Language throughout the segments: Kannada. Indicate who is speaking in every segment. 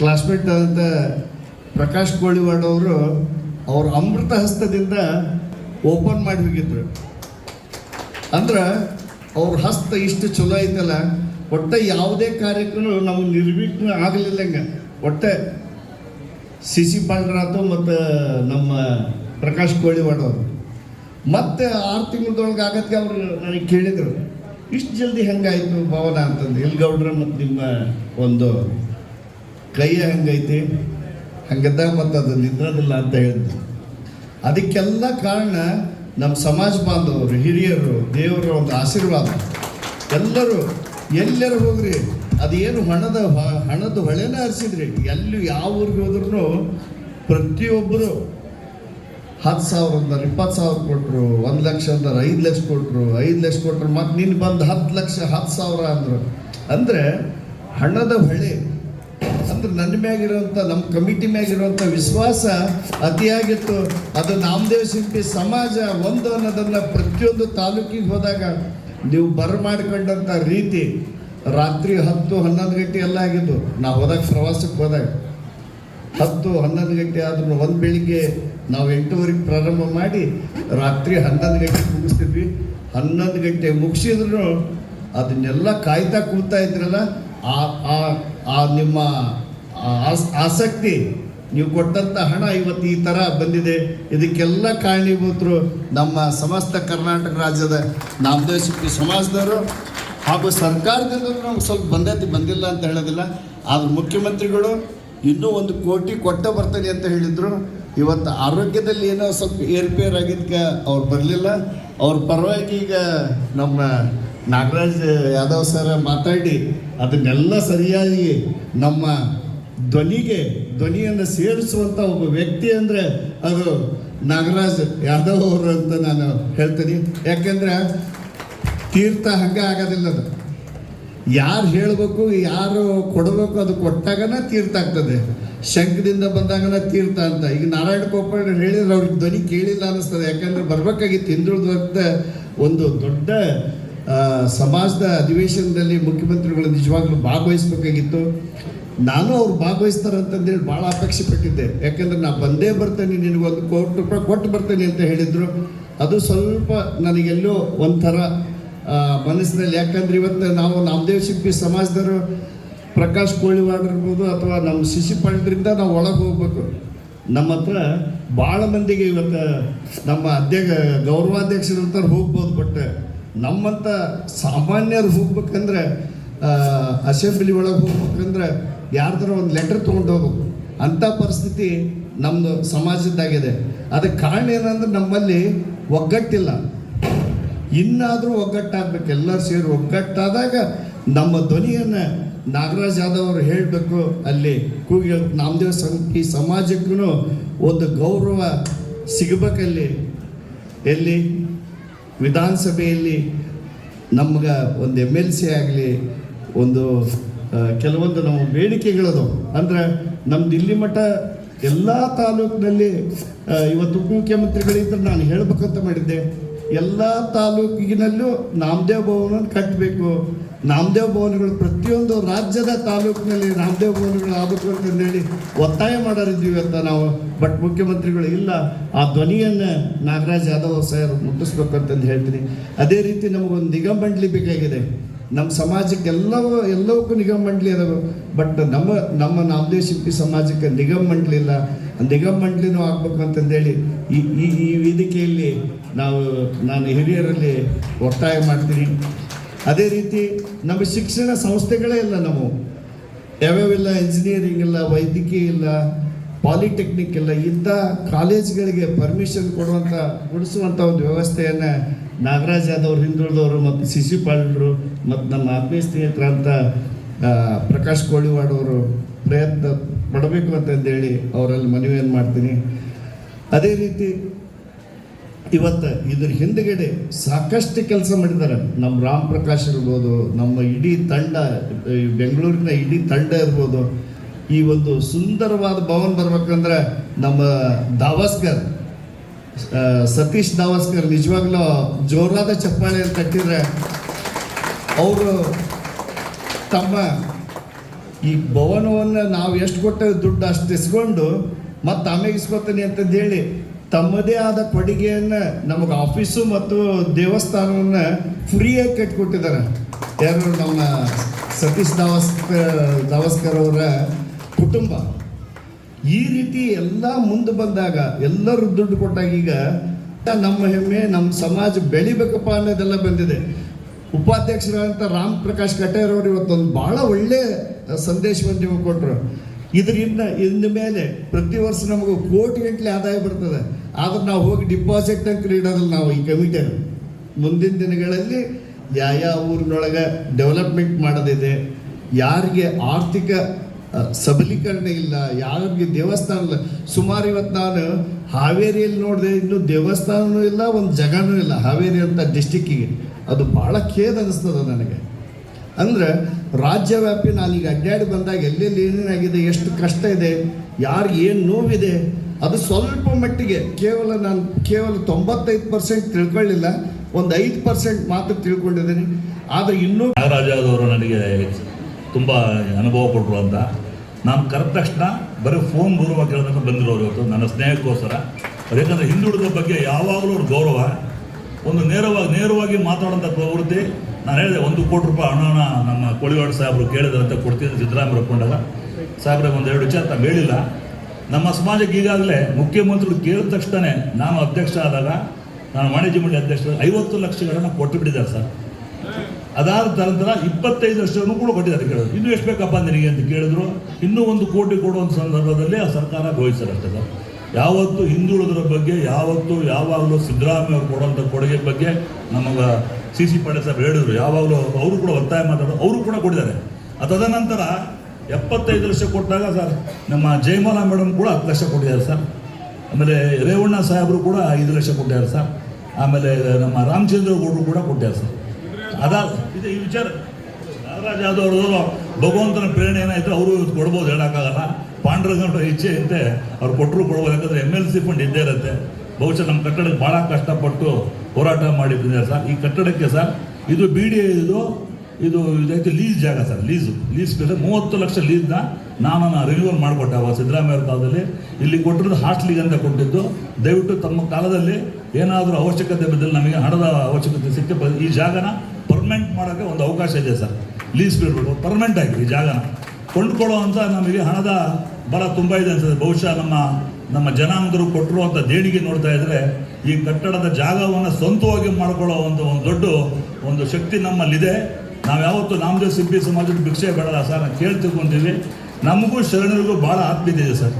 Speaker 1: ಕ್ಲಾಸ್ಮೇಟ್ ಆದಂಥ ಪ್ರಕಾಶ್ ಗೋಳಿವಾಡ್ ಅವರು ಅವ್ರ ಅಮೃತ ಹಸ್ತದಿಂದ ಓಪನ್ ಮಾಡಿ ಹೋಗಿದ್ರು. ಅಂದ್ರೆ ಅವ್ರ ಹಸ್ತ ಇಷ್ಟು ಚಲೋ ಐತಲ್ಲ, ಒಟ್ಟೆ ಯಾವುದೇ ಕಾರ್ಯಕ್ರಮ ನಮ್ಗೆ ನಿರ್ವಿಘ್ನ ಆಗಲಿಲ್ಲಂಗ ಒಟ್ಟೆ ಸಿ ಸಿ ಪಾಂಡ್ರಾತು ಮತ್ತು ನಮ್ಮ ಪ್ರಕಾಶ್ ಕೋಳಿವಾಡ್ ಅವರು. ಮತ್ತೆ ಆರು ತಿಂಗಳದೊಳಗೆ ಆಗತ್ತೆ ಅವರು ನನಗೆ ಕೇಳಿದರು, ಇಷ್ಟು ಜಲ್ದಿ ಹೆಂಗಾಯಿತು ಭಾವನಾ ಅಂತಂದು. ಎಲ್ಗೌಡ್ರ ಮತ್ತು ನಿಮ್ಮ ಒಂದು ಕೈಯ ಹಂಗೈತಿ? ಹಂಗದ ಮತ್ತು ಅದು ನಿದ್ರದಿಲ್ಲ ಅಂತ ಹೇಳಿದ್ರು ಅದಕ್ಕೆಲ್ಲ ಕಾರಣ ನಮ್ಮ ಸಮಾಜ ಬಾಂಧವರು, ಹಿರಿಯರು ದೇವರ ಒಂದು ಆಶೀರ್ವಾದ. ಎಲ್ಲರೂ ಎಲ್ಲರೂ ಹೋಗ್ರಿ, ಅದೇನು ಹಣದ ಹಣದ ಹೊಳೆನ ಹರಿಸಿದ್ರಿ. ಎಲ್ಲಿ ಯಾವ ಊರಿಗೆ ಹೋದ್ರೂ ಪ್ರತಿಯೊಬ್ಬರು ಹತ್ತು ಸಾವಿರ ಅಂದ್ರೆ ಇಪ್ಪತ್ತು ಸಾವಿರ ಕೊಟ್ಟರು ಒಂದು ಲಕ್ಷ ಅಂದ್ರೆ ಐದು ಲಕ್ಷ ಕೊಟ್ಟರು ಐದು ಲಕ್ಷ ಕೊಟ್ಟರು ಮತ್ತು ನಿನ್ನ ಬಂದು ಹತ್ತು ಲಕ್ಷ ಹತ್ತು ಸಾವಿರ ಅಂದರು. ಅಂದರೆ ಹಣದ ಹೊಳೆ ಅಂದ್ರೆ ನನ್ನ ಮ್ಯಾಗಿರುವಂಥ ನಮ್ಮ ಕಮಿಟಿ ಮ್ಯಾಗಿರುವಂಥ ವಿಶ್ವಾಸ ಅತಿಯಾಗಿತ್ತು. ಅದು ನಾಮದೇವ್ ಶಿಲ್ಪಿ ಸಮಾಜ ಒಂದು ಅನ್ನೋದನ್ನು ಪ್ರತಿಯೊಂದು ತಾಲೂಕಿಗೆ ಹೋದಾಗ ನೀವು ಬರಮಾಡ್ಕೊಂಡಂಥ ರೀತಿ ರಾತ್ರಿ ಹತ್ತು ಹನ್ನೊಂದು ಗಂಟೆ ಎಲ್ಲ ಆಗಿದ್ದು. ನಾವು ಹೋದಾಗ ಪ್ರವಾಸಕ್ಕೆ ಹೋದಾಗ ಹತ್ತು ಹನ್ನೊಂದು ಗಂಟೆ ಆದ್ರೂ ಒಂದು ಬೆಳಿಗ್ಗೆ ನಾವು ಎಂಟೂವರೆಗೆ ಪ್ರಾರಂಭ ಮಾಡಿ ರಾತ್ರಿ ಹನ್ನೊಂದು ಗಂಟೆಗೆ ಮುಗಿಸ್ತಿದ್ವಿ. ಹನ್ನೊಂದು ಗಂಟೆ ಮುಗಿಸಿದ್ರು ಅದನ್ನೆಲ್ಲ ಕಾಯ್ತಾ ಕೂತಾ ಇದ್ರಲ್ಲ ಆ ಆ ನಿಮ್ಮ ಆಸಕ್ತಿ, ನೀವು ಕೊಟ್ಟಂಥ ಹಣ ಇವತ್ತು ಈ ಥರ ಬಂದಿದೆ. ಇದಕ್ಕೆಲ್ಲ ಕಾರಣೀಭೂತರು ನಮ್ಮ ಸಮಸ್ತ ಕರ್ನಾಟಕ ರಾಜ್ಯದ ನಾಮದೇವ ಶಿಲ್ಪಿ ಸಮಾಜದವರು ಹಾಗೂ ಸರ್ಕಾರದಿಂದ ನಮ್ಗೆ ಸ್ವಲ್ಪ ಬಂದೈತಿ ಬಂದಿಲ್ಲ ಅಂತ ಹೇಳೋದಿಲ್ಲ. ಆದ್ರೆ ಮುಖ್ಯಮಂತ್ರಿಗಳು ಇನ್ನೂ ಒಂದು ಕೋಟಿ ಕೊಟ್ಟ ಬರ್ತಾನೆ ಅಂತ ಹೇಳಿದ್ರು. ಇವತ್ತು ಆರೋಗ್ಯದಲ್ಲಿ ಏನೋ ಸ್ವಲ್ಪ ಏರ್ಪೇರ್ ಆಗಿದ್ದಕ್ಕೆ ಅವ್ರು ಬರಲಿಲ್ಲ. ಅವ್ರ ಪರವಾಗಿ ಈಗ ನಮ್ಮ ನಾಗರಾಜ್ ಯಾದವ್ ಸರ್ ಮಾತಾಡಿ ಅದನ್ನೆಲ್ಲ ಸರಿಯಾಗಿ ನಮ್ಮ ಧ್ವನಿಗೆ, ಧ್ವನಿಯನ್ನು ಸೇರಿಸುವಂಥ ಒಬ್ಬ ವ್ಯಕ್ತಿ ಅಂದರೆ ಅದು ನಾಗರಾಜ್ ಯಾದವ್ ಅವರು ಅಂತ ನಾನು ಹೇಳ್ತೀನಿ. ಯಾಕೆಂದ್ರೆ ತೀರ್ಥ ಹಂಗೆ ಆಗೋದಿಲ್ಲ ಅದು. ಯಾರು ಹೇಳಬೇಕು, ಯಾರು ಕೊಡಬೇಕು ಅದು ಕೊಟ್ಟಾಗನ ತೀರ್ಥ ಆಗ್ತದೆ. ಶಂಖದಿಂದ ಬಂದಾಗನ ತೀರ್ಥ ಅಂತ. ಈಗ ನಾರಾಯಣ ಗೋಪಾಲ್ ಹೇಳಿದ್ರೆ ಅವ್ರಿಗೆ ಧ್ವನಿ ಕೇಳಿಲ್ಲ ಅನ್ನಿಸ್ತದೆ. ಯಾಕಂದ್ರೆ ಬರ್ಬೇಕಾಗಿತ್ತು ಹಿಂದುಳಿದ ಒಂದು ದೊಡ್ಡ ಸಮಾಜದ ಅಧಿವೇಶನದಲ್ಲಿ ಮುಖ್ಯಮಂತ್ರಿಗಳು ನಿಜವಾಗ್ಲೂ ಭಾಗವಹಿಸ್ಬೇಕಾಗಿತ್ತು. ನಾನು ಅವ್ರು ಭಾಗವಹಿಸ್ತಾರೆ ಅಂತಂದೇಳಿ ಭಾಳ ಅಪೇಕ್ಷೆ ಪಟ್ಟಿದ್ದೆ. ಯಾಕಂದ್ರೆ ನಾ ಬಂದೇ ಬರ್ತೇನೆ ನಿನಗೊಂದು ಕೋಟಿ ರೂಪಾಯಿ ಕೊಟ್ಟು ಬರ್ತೇನೆ ಅಂತ ಹೇಳಿದರು. ಅದು ಸ್ವಲ್ಪ ನನಗೆಲ್ಲೋ ಒಂಥರ ಮನಸ್ಸಿನಲ್ಲಿ ಯಾಕಂದ್ರೆ ಇವತ್ತು ನಾವು ನಾಮದೇವ್ ಶಿಲ್ಪಿ ಸಮಾಜದವರು ಪ್ರಕಾಶ್ ಕೋಳಿವಾಡ್ ಇರ್ಬೋದು ಅಥವಾ ನಮ್ಮ ಶಿಶಿ ಪಂಡ್ರಿಂದ ನಾವು ಒಳಗೆ ಹೋಗ್ಬೇಕು. ನಮ್ಮ ಹತ್ರ ಭಾಳ ಮಂದಿಗೆ ಇವತ್ತು ನಮ್ಮ ಅಧ್ಯಕ್ಷ ಗೌರವಾಧ್ಯಕ್ಷರಂತ ಹೋಗ್ಬೋದು, ಬಟ್ ನಮ್ಮಂಥ ಸಾಮಾನ್ಯರು ಹೋಗ್ಬೇಕಂದ್ರೆ ಅಸೆಂಬ್ಲಿ ಒಳಗೆ ಹೋಗ್ಬೇಕಂದ್ರೆ ಯಾರ್ದಾರ ಒಂದು ಲೆಟರ್ ತೊಗೊಂಡು ಹೋಗ್ಬೇಕು ಅಂಥ ಪರಿಸ್ಥಿತಿ ನಮ್ಮದು ಸಮಾಜದ್ದಾಗಿದೆ. ಅದಕ್ಕೆ ಕಾರಣ ಏನಂದ್ರೆ ನಮ್ಮಲ್ಲಿ ಒಗ್ಗಟ್ಟಿಲ್ಲ. ಇನ್ನಾದರೂ ಒಗ್ಗಟ್ಟಾಗಬೇಕು. ಎಲ್ಲರೂ ಸೇರಿ ಒಗ್ಗಟ್ಟಾದಾಗ ನಮ್ಮ ಧ್ವನಿಯನ್ನು ನಾಗರಾಜ್ ಯಾದವ್ ಅವರು ಹೇಳಬೇಕು ಅಲ್ಲಿ ಕೂಗಿ ನಾಮದೇವ್ ಸಂ ಈ ಸಮಾಜಕ್ಕೂ ಒಂದು ಗೌರವ ಸಿಗಬೇಕಲ್ಲಿ. ಎಲ್ಲಿ? ವಿಧಾನಸಭೆಯಲ್ಲಿ ನಮ್ಗೆ ಒಂದು ಎಂ ಎಲ್ ಸಿ ಆಗಲಿ ಒಂದು ಕೆಲವೊಂದು ನಾವು ಬೇಡಿಕೆಗಳದು ಅಂದ್ರೆ ನಮ್ದು ಇಲ್ಲಿ ಮಠ ಎಲ್ಲ ತಾಲೂಕಿನಲ್ಲಿ ಇವತ್ತು ಉಪಮುಖ್ಯಮಂತ್ರಿಗಳಿದ್ರೆ ನಾನು ಹೇಳ್ಬೇಕಂತ ಮಾಡಿದ್ದೆ. ಎಲ್ಲ ತಾಲೂಕಿನಲ್ಲೂ ನಾಮದೇವ್ ಭವನ ಕಟ್ಟಬೇಕು. ನಾಮದೇವ್ ಭವನಗಳು ಪ್ರತಿಯೊಂದು ರಾಜ್ಯದ ತಾಲೂಕಿನಲ್ಲಿ ನಾಮದೇವ್ ಭವನಗಳು ಆಗಬೇಕು ಅಂತಂದೇಳಿ ಒತ್ತಾಯ ಮಾಡೋರಿದ್ದೀವಿ ಅಂತ ನಾವು. ಬಟ್ ಮುಖ್ಯಮಂತ್ರಿಗಳು ಇಲ್ಲ. ಆ ಧ್ವನಿಯನ್ನು ನಾಗರಾಜ್ ಯಾದವ್ ಸರ್ ಮುಟ್ಟಿಸ್ಬೇಕು ಅಂತಂದು ಹೇಳ್ತೀನಿ. ಅದೇ ರೀತಿ ನಮಗೊಂದು ನಿಗಮ ಮಂಡಳಿ ಬೇಕಾಗಿದೆ. ನಮ್ಮ ಸಮಾಜಕ್ಕೆ ಎಲ್ಲವೂ, ಎಲ್ಲವಕ್ಕೂ ನಿಗಮ ಮಂಡಳಿ ಅದಾವೆ. ಬಟ್ ನಮ್ಮ ನಮ್ಮ ನಾಮದೇವ್ ಶಿಲ್ಪಿ ಸಮಾಜಕ್ಕೆ ನಿಗಮ ಮಂಡಳಿ ಇಲ್ಲ. ನಿಗಮ ಮಂಡಳಿನೂ ಆಗ್ಬೇಕು ಅಂತಂದೇಳಿ ಈ ಈ ಈ ವೇದಿಕೆಯಲ್ಲಿ ನಾವು, ನಾನು ಹಿರಿಯರಲ್ಲಿ ಒತ್ತಾಯ ಮಾಡ್ತೀನಿ. ಅದೇ ರೀತಿ ನಮ್ಮ ಶಿಕ್ಷಣ ಸಂಸ್ಥೆಗಳೇ ಇಲ್ಲ ನಾವು. ಯಾವ್ಯಾವಿಲ್ಲ ಇಂಜಿನಿಯರಿಂಗ್ ಇಲ್ಲ, ವೈದ್ಯಕೀಯ ಇಲ್ಲ ಪಾಲಿಟೆಕ್ನಿಕ್ ಇಲ್ಲ, ಇಂಥ ಕಾಲೇಜ್ಗಳಿಗೆ ಪರ್ಮಿಷನ್ ಕೊಡುವಂಥ, ಕೊಡಿಸುವಂಥ ಒಂದು ವ್ಯವಸ್ಥೆಯನ್ನು ನಾಗರಾಜ್ ಯಾದವ್ರು ಹಿಂದುಳಿದವರು ಮತ್ತು ಶಿಶುಪಾಲರು ಮತ್ತು ನಮ್ಮ ಆತ್ಮೀಯ ಸ್ನೇಹಿತರಂತ ಪ್ರಕಾಶ್ ಕೋಳಿವಾಡವರು ಪ್ರಯತ್ನ ಪಡಬೇಕು ಅಂತಂದೇಳಿ ಅವರಲ್ಲಿ ಮನವಿಯನ್ನು ಮಾಡ್ತೀನಿ. ಅದೇ ರೀತಿ ಇವತ್ತು ಇದ್ರ ಹಿಂದ್ಗಡೆ ಸಾಕಷ್ಟು ಕೆಲಸ ಮಾಡಿದ್ದಾರೆ. ನಮ್ಮ ರಾಮ್ ಪ್ರಕಾಶ್ ಇರ್ಬೋದು, ನಮ್ಮ ಇಡೀ ತಂಡ ಬೆಂಗಳೂರಿನ ಇಡೀ ತಂಡ ಇರ್ಬೋದು. ಈ ಒಂದು ಸುಂದರವಾದ ಭವನ ಬರ್ಬೇಕಂದ್ರೆ ನಮ್ಮ ದಾವಸ್ಕರ್ ಸತೀಶ್ ದಾವಸ್ಕರ್ ನಿಜವಾಗ್ಲೂ ಜೋರಾದ ಚಪ್ಪಾಳೆ ತಟ್ಟಿದ್ರೆ ಅವರು ತಮ್ಮ ಈ ಭವನವನ್ನು ನಾವು ಎಷ್ಟು ಕೊಟ್ಟ ದುಡ್ಡು ಅಷ್ಟು ಇಸ್ಕೊಂಡು ಮತ್ತೆ ಆಮೇಲೆ ಇಸ್ಕೊತೀನಿ ಅಂತಂದು ಹೇಳಿ ತಮ್ಮದೇ ಆದ ಕೊಡುಗೆಯನ್ನು ನಮಗೆ ಆಫೀಸು ಮತ್ತು ದೇವಸ್ಥಾನವನ್ನು ಫ್ರೀಯಾಗಿ ಕಟ್ಟಿಕೊಟ್ಟಿದ್ದಾರೆ ಯಾರು ನಮ್ಮ ಸತೀಶ್ ದಾವಸ್ಕರ್ ದಾವಸ್ಕರ್ ಅವರ ಕುಟುಂಬ. ಈ ರೀತಿ ಎಲ್ಲ ಮುಂದೆ ಬಂದಾಗ ಎಲ್ಲರೂ ದುಡ್ಡು ಕೊಟ್ಟಾಗ ಈಗ ನಮ್ಮ ಹೆಮ್ಮೆ, ನಮ್ಮ ಸಮಾಜ ಬೆಳಿಬೇಕಪ್ಪ ಅನ್ನೋದೆಲ್ಲ ಬಂದಿದೆ. ಉಪಾಧ್ಯಕ್ಷರಾದಂಥ ರಾಮ್ ಪ್ರಕಾಶ್ ಅವರು ಇವತ್ತೊಂದು ಭಾಳ ಒಳ್ಳೆ ಸಂದೇಶವನ್ನು ನೀವು ಕೊಟ್ಟರು ಇದರಿಂದ ಇನ್ನು ಮೇಲೆ ಪ್ರತಿ ವರ್ಷ ನಮಗೆ ಕೋಟಿ ಗಂಟಲೆ ಆದಾಯ ಬರ್ತದೆ. ಆದ್ರೆ ನಾವು ಹೋಗಿ ಡಿಪಾಸಿಟ್ ಅಂತ ಇಡೋದಿಲ್ಲ ನಾವು ಈ ಕಮಿಟಿ. ಮುಂದಿನ ದಿನಗಳಲ್ಲಿ ಯಾವ ಊರಿನೊಳಗೆ ಡೆವಲಪ್ಮೆಂಟ್ ಮಾಡೋದಿದೆ, ಯಾರಿಗೆ ಆರ್ಥಿಕ ಸಬಲೀಕರಣ ಇಲ್ಲ, ಯಾರಿಗೆ ದೇವಸ್ಥಾನ ಇಲ್ಲ. ಸುಮಾರು ಇವತ್ತು ನಾನು ಹಾವೇರಿಯಲ್ಲಿ ನೋಡಿದೆ ಇನ್ನು ದೇವಸ್ಥಾನವೂ ಇಲ್ಲ, ಒಂದು ಜಗನೂ ಇಲ್ಲ ಹಾವೇರಿ ಅಂತ ಡಿಸ್ಟಿಕ್ಕಿಗೆ ಅದು ಭಾಳ ಖೇದ ಅನಿಸ್ತದೆ ನನಗೆ. ಅಂದ್ರೆ ರಾಜ್ಯವ್ಯಾಪಿ ನಾನೀಗ ಅಡ್ಡಾಡಿ ಬಂದಾಗ ಎಲ್ಲೆಲ್ಲಿ ಏನೇನಾಗಿದೆ, ಎಷ್ಟು ಕಷ್ಟ ಇದೆ ಯಾರಿಗೆ ಏನು ನೋವಿದೆ, ಅದು ಸ್ವಲ್ಪ ಮಟ್ಟಿಗೆ ಕೇವಲ ನಾನು ಕೇವಲ ತೊಂಬತ್ತೈದು ಪರ್ಸೆಂಟ್ ತಿಳ್ಕೊಳ್ಳಿಲ್ಲ, ಒಂದು ಐದು ಪರ್ಸೆಂಟ್ ಮಾತ್ರ ತಿಳ್ಕೊಂಡಿದ್ದೀನಿ. ಆದರೆ ಇನ್ನೂ
Speaker 2: ನಾಗರಾಜವರು ನನಗೆ ತುಂಬ ಅನುಭವ ಕೊಟ್ಟರು ಅಂತ. ನಾನು ಕರೆದ ತಕ್ಷಣ ಬರೀ ಫೋನ್ ಗೌರವ ಕೇಳೋದಕ್ಕೆ ಬಂದಿರೋರು ಇವತ್ತು. ನನ್ನ ಸ್ನೇಹಕ್ಕೋಸ್ಕರ. ಯಾಕಂದರೆ ಹಿಂದುಳಿದ ಬಗ್ಗೆ ಯಾವಾಗಲೂ ಅವ್ರ ಗೌರವ. ಒಂದು ನೇರವಾಗಿ ನೇರವಾಗಿ ಮಾತಾಡೋಂಥ ಪ್ರವೃತ್ತಿ. ನಾನು ಹೇಳಿದೆ, ಒಂದು ಕೋಟಿ ರೂಪಾಯಿ ಹಣನ ನಮ್ಮ ಕೋಳಿವಾಡ ಸಾಹೇಬರು ಕೇಳಿದ್ರಂತ ಕೊಡ್ತೀನಿ ಸಿದ್ದರಾಮಯ್ಯ ಕೊಂಡಾಗ. ಒಂದು ಎರಡು ವಿಚಾರ ತಾವು ಹೇಳಿಲ್ಲ. ನಮ್ಮ ಸಮಾಜಕ್ಕೆ ಈಗಾಗಲೇ ಮುಖ್ಯಮಂತ್ರಿಗಳು ಕೇಳಿದ ತಕ್ಷಣ ನಾನು ಅಧ್ಯಕ್ಷ ಆದಾಗ, ನಾನು ವಾಣಿಜ್ಯ ಮಂಡಳಿ ಅಧ್ಯಕ್ಷ ಐವತ್ತು ಲಕ್ಷಗಳನ್ನು ಕೊಟ್ಟು ಬಿಟ್ಟಿದ್ದಾರೆ ಸರ್. ಅದಾದ ನಂತರ ಇಪ್ಪತ್ತೈದು ಲಕ್ಷವನ್ನು ಕೂಡ ಕೊಟ್ಟಿದ್ದಾರೆ ಕೇಳಿದ್ರು. ಇನ್ನೂ ಎಷ್ಟು ಬೇಕಪ್ಪ ನಿನಗೆ ಅಂತ ಕೇಳಿದ್ರು. ಇನ್ನೂ ಒಂದು ಕೋಟಿ ಕೊಡುವಂಥ ಸಂದರ್ಭದಲ್ಲಿ ಆ ಸರ್ಕಾರ ಘೋಷಿಸಲಷ್ಟೇ ಸರ್. ಯಾವತ್ತು ಹಿಂದುಳಿದ್ರ ಬಗ್ಗೆ, ಯಾವತ್ತು ಯಾವಾಗಲೂ ಸಿದ್ದರಾಮಯ್ಯ ಅವರು ಕೊಡುವಂಥ ಕೊಡುಗೆ ಬಗ್ಗೆ ನಮಗೆ ಸಿ ಸಿ ಪಾಟೀಲ್ ಸಾಹೇಬ್ ಹೇಳಿದ್ರು. ಯಾವಾಗಲೂ ಅವರು ಕೂಡ ಒತ್ತಾಯ ಮಾತಾಡೋದು ಅವರು ಕೂಡ ಕೊಟ್ಟಿದ್ದಾರೆ ಅದಾದ ತದನಂತರ ಎಪ್ಪತ್ತೈದು ಲಕ್ಷ ಕೊಟ್ಟಾಗ ಸರ್, ನಮ್ಮ ಜಯಮಾಲಾ ಮೇಡಮ್ ಕೂಡ ಹತ್ತು ಲಕ್ಷ ಕೊಟ್ಟಿದ್ದಾರೆ ಸರ್. ಆಮೇಲೆ ರೇವಣ್ಣ ಸಾಹೇಬರು ಕೂಡ ಐದು ಲಕ್ಷ ಕೊಟ್ಟಿದ್ದಾರೆ ಸರ್. ಆಮೇಲೆ ನಮ್ಮ ರಾಮಚಂದ್ರ ಗೌಡರು ಕೂಡ ಕೊಟ್ಟಿದ್ದಾರೆ ಸರ್. ಅದಾದ ಇದು ಈ ವಿಚಾರ. ನಾಗರಾಜ್ ಯಾದವ್ ಅವರು ಭಗವಂತನ ಪ್ರೇರಣೆ ಏನಾಯಿತು? ಅವರು ಕೊಡ್ಬೋದು, ಹೇಳೋಕ್ಕಾಗಲ್ಲ. ಪಾಂಡುರಂಗನ ಇಚ್ಛೆ ಇದ್ದೆ, ಅವ್ರು ಕೊಟ್ಟರು ಕೊಡ್ಬೋದು ಯಾಕಂದ್ರೆ ಎಂ ಎಲ್ ಸಿ ಫಂಡ್ ಇದ್ದೇ ಇರುತ್ತೆ. ಬಹುಶಃ ನಮ್ಮ ಕಟ್ಟಡಕ್ಕೆ ಭಾಳ ಕಷ್ಟಪಟ್ಟು ಹೋರಾಟ ಮಾಡಿದ್ದಾರೆ ಸರ್, ಈ ಕಟ್ಟಡಕ್ಕೆ ಸರ್, ಇದು ಬಿ ಡಿ ಇದು ಇದು ಇದಕ್ಕೆ ಲೀಸ್ ಜಾಗ ಸರ್ ಲೀಸು ಲೀಸ್ ಬೇರೆ ಮೂವತ್ತು ಲಕ್ಷ ಲೀಸ್ನ ನಾನು ರಿನ್ಯೂವಲ್ ಮಾಡಿಕೊಟ್ಟೆ ಅವಾಗ ಸಿದ್ದರಾಮಯ್ಯ ಕಾಲದಲ್ಲಿ. ಇಲ್ಲಿ ಕೊಟ್ಟಿರೋದು ಹಾಸ್ಟ್ಲಿಗೆ ಅಂತ ಕೊಟ್ಟಿದ್ದು. ದಯವಿಟ್ಟು ತಮ್ಮ ಕಾಲದಲ್ಲಿ ಏನಾದರೂ ಅವಶ್ಯಕತೆ ಬಿದ್ದಲ್ಲಿ ನಮಗೆ ಹಣದ ಅವಶ್ಯಕತೆ ಸಿಕ್ಕ ಈ ಜಾಗನ ಪರ್ಮನೆಂಟ್ ಮಾಡೋಕ್ಕೆ ಒಂದು ಅವಕಾಶ ಇದೆ ಸರ್. ಲೀಸ್ ಬಿಡಬೇಕು ಪರ್ಮನೆಂಟ್ ಆಗಿ ಈ ಜಾಗನ. ಕೊಂಡ್ಕೊಳ್ಳೋ ಅಂತ ನಮಗೆ ಹಣದ ಬರ ತುಂಬ ಇದೆ ಅನ್ಸುತ್ತೆ. ಬಹುಶಃ ನಮ್ಮ ನಮ್ಮ ಜನಾಂಗರು ಕೊಟ್ಟಿರುವಂಥ ದೇಣಿಗೆ ನೋಡ್ತಾ ಇದ್ರೆ ಈ ಕಟ್ಟಡದ ಜಾಗವನ್ನು ಸ್ವಂತವಾಗಿ ಮಾಡ್ಕೊಳ್ಳೋ ಒಂದು ಒಂದು ದೊಡ್ಡ ಒಂದು ಶಕ್ತಿ ನಮ್ಮಲ್ಲಿದೆ. ನಾವು ಯಾವತ್ತು ನಾಮದೇವ್ ಸಿಬ್ಬಿ ಸಮಾಜದ ಭಿಕ್ಷೆ ಬೇಡಲ್ಲ ಸರ್ ನಾವು ಕೇಳಿ ನಮಗೂ ಶರಣರಿಗೂ ಭಾಳ ಆತ್ಮೀಯತೆ ಇದೆ ಸರ್.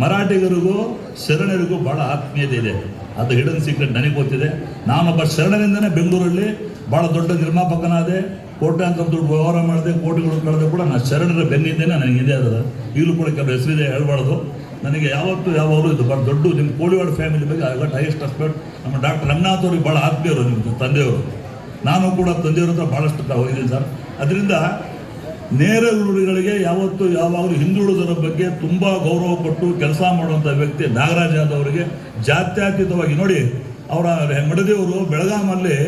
Speaker 2: ಮರಾಠಿಗರಿಗೂ ಶರಣರಿಗೂ ಭಾಳ ಆತ್ಮೀಯತೆ ಇದೆ. ಅದು ಹಿಡನ್ ಸೀಕ್ರೆಟ್ ನನಗೆ ಗೊತ್ತಿದೆ. ನಾನೊಬ್ಬ ಶರಣರಿಂದನೇ ಬೆಂಗಳೂರಲ್ಲಿ ಭಾಳ ದೊಡ್ಡ ನಿರ್ಮಾಪಕನಾದೆ. ಕೋಟ್ಯಾಂತರ ದುಡ್ಡು ವ್ಯವಹಾರ ಮಾಡಿದೆ ಕೋಟಿಗಳು ಕಳೆದ ಕೂಡ ನಾನು ಶರಣರ ಬೆನ್ನಿದ್ದೇನೆ ನನಗೆ ಇದೆ ಅದ ಈಗಲೂ ಕೂಡ ಕೆಲವು ಹೆಸರಿದೆ ಹೇಳ್ಬಾರ್ದು. ನನಗೆ ಯಾವತ್ತು ಯಾವಾಗಲೂ ಇದು ಭಾಳ ದೊಡ್ಡ, ನಿಮ್ಮ ಕೋಳಿವಾಡ ಫ್ಯಾಮಿಲಿ ಬಗ್ಗೆ ಐ ಗಾಟ್ ಹೈಯೆಸ್ಟ್ ರೆಸ್ಪೆಕ್ಟ್ ನಮ್ಮ ಡಾಕ್ಟರ್ ರಂಗನಾಥ್ ಅವ್ರಿಗೆ ಭಾಳ ಆತ್ಮೀಯರು ನಿಮ್ಮ ತಂದೆಯವರು. ನಾನು ಕೂಡ ತಂದೆಯವ್ರ ಹತ್ರ ಭಾಳಷ್ಟು ಹೋಗಿದ್ದೀನಿ ಸರ್. ಅದರಿಂದ ನೇರ ಗುರುಗಳಿಗೆ ಯಾವತ್ತು ಯಾವಾಗಲೂ ಹಿಂದುಳಿದರ ಬಗ್ಗೆ ತುಂಬ ಗೌರವ ಕೊಟ್ಟು ಕೆಲಸ ಮಾಡುವಂಥ ವ್ಯಕ್ತಿ ನಾಗರಾಜ್ ಅವರಿಗೆ ಜಾತ್ಯತೀತವಾಗಿ ನೋಡಿ, ಅವರ ಮಡದಿಯವರು ಬೆಳಗಾಮಲ್ಲಿ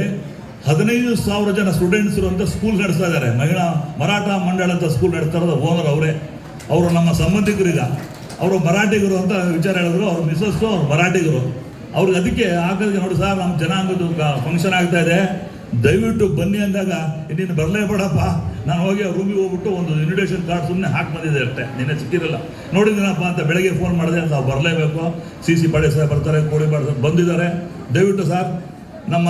Speaker 2: ಹದಿನೈದು ಸಾವಿರ ಜನ ಸ್ಟೂಡೆಂಟ್ಸ್ ಅಂತ ಸ್ಕೂಲ್ ನಡೆಸ್ತಾ ಇದ್ದಾರೆ. ಮಹಿಳಾ ಮರಾಠ ಮಂಡಳ ಅಂತ ಸ್ಕೂಲ್ ನಡೆಸ್ತಾ ಇರೋದು ಓನರ್ ಅವರೇ. ಅವರು ನಮ್ಮ ಸಂಬಂಧಿಕರೀಗ, ಅವರು ಮರಾಠಿಗರು ಅಂತ ವಿಚಾರ ಹೇಳಿದ್ರು. ಅವ್ರ ಮಿಸಸ್ಸು ಅವ್ರು ಮರಾಠಿಗರು ಅವ್ರಿಗೆ ಅದಕ್ಕೆ ಆಗಲಿಕ್ಕೆ ನೋಡಿ ಸರ್ ನಮ್ಮ ಜನಾಂಗದ ಫಂಕ್ಷನ್ ಆಗ್ತಾ ಇದೆ. ದಯವಿಟ್ಟು ಬನ್ನಿ ಅಂದಾಗ ನೀನು ಬರಲೇಬೇಡಪ್ಪ ನಾನು ಹೋಗಿ ರೂಮಿಗೆ ಹೋಗ್ಬಿಟ್ಟು ಒಂದು ಇನ್ವಿಟೇಷನ್ ಕಾರ್ಡ್ ಸುಮ್ಮನೆ ಹಾಕಿ ಬಂದಿದ್ದೆ ಅಷ್ಟೇ ನಿನ್ನೆ ಸಿಕ್ಕಿರಲ್ಲ ನೋಡಿದ್ದೀನಪ್ಪ ಅಂತ ಬೆಳಗ್ಗೆ ಫೋನ್ ಮಾಡಿದೆ ಅಂತ ಬರಲೇಬೇಕು. ಸಿ ಸಿ ಪಾಡೆ ಸಾಹೇಬ್ ಬರ್ತಾರೆ, ಕೋಳಿ ಸರ್ ಬಂದಿದ್ದಾರೆ. ದಯವಿಟ್ಟು ಸರ್, ನಮ್ಮ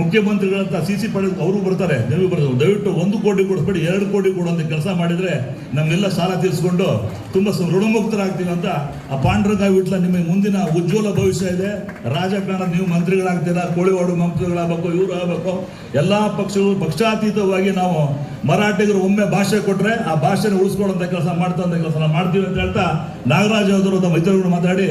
Speaker 2: ಮುಖ್ಯಮಂತ್ರಿಗಳಂತ ಸಿ ಸಿ ಪಡೆದು ಅವರು ಬರ್ತಾರೆ, ನೀವು ಬರ್ತಾರೆ? ದಯವಿಟ್ಟು ಒಂದು ಕೋಟಿ ಕೊಡಿಸ್ಬೇಡಿ, ಎರಡು ಕೋಟಿ ಕೊಡುವಂಥ ಕೆಲಸ ಮಾಡಿದರೆ ನಮ್ಮೆಲ್ಲ ಸಾಲ ತೀರಿಸ್ಕೊಂಡು ತುಂಬ ಋಣಮುಕ್ತರಾಗ್ತೀವಿ ಅಂತ ಆ ಪಾಂಡ್ರಂಗ ವಿಟ್ಲ ನಿಮಗೆ ಮುಂದಿನ ಉಜ್ವಲ ಭವಿಷ್ಯ ಇದೆ. ರಾಜಕಾರಣ, ನೀವು ಮಂತ್ರಿಗಳಾಗ್ತೀರಾ? ಕೋಳಿವಾಡು ಮಂತ್ರಿಗಳಾಗಬೇಕು, ಇವರು ಆಗಬೇಕು. ಎಲ್ಲ ಪಕ್ಷಗಳು ಪಕ್ಷಾತೀತವಾಗಿ ನಾವು ಮರಾಠಿಗರು ಒಮ್ಮೆ ಭಾಷೆ ಕೊಟ್ಟರೆ ಆ ಭಾಷೆನ ಉಳಿಸ್ಕೊಳ್ಳೋಂಥ ಕೆಲಸ ಮಾಡ್ತಾ ಕೆಲಸ ಮಾಡ್ತೀವಿ ಅಂತ ಹೇಳ್ತಾ ನಾಗರಾಜ್ ಅವರು ತಮ್ಮ ಮಾತಾಡಿ.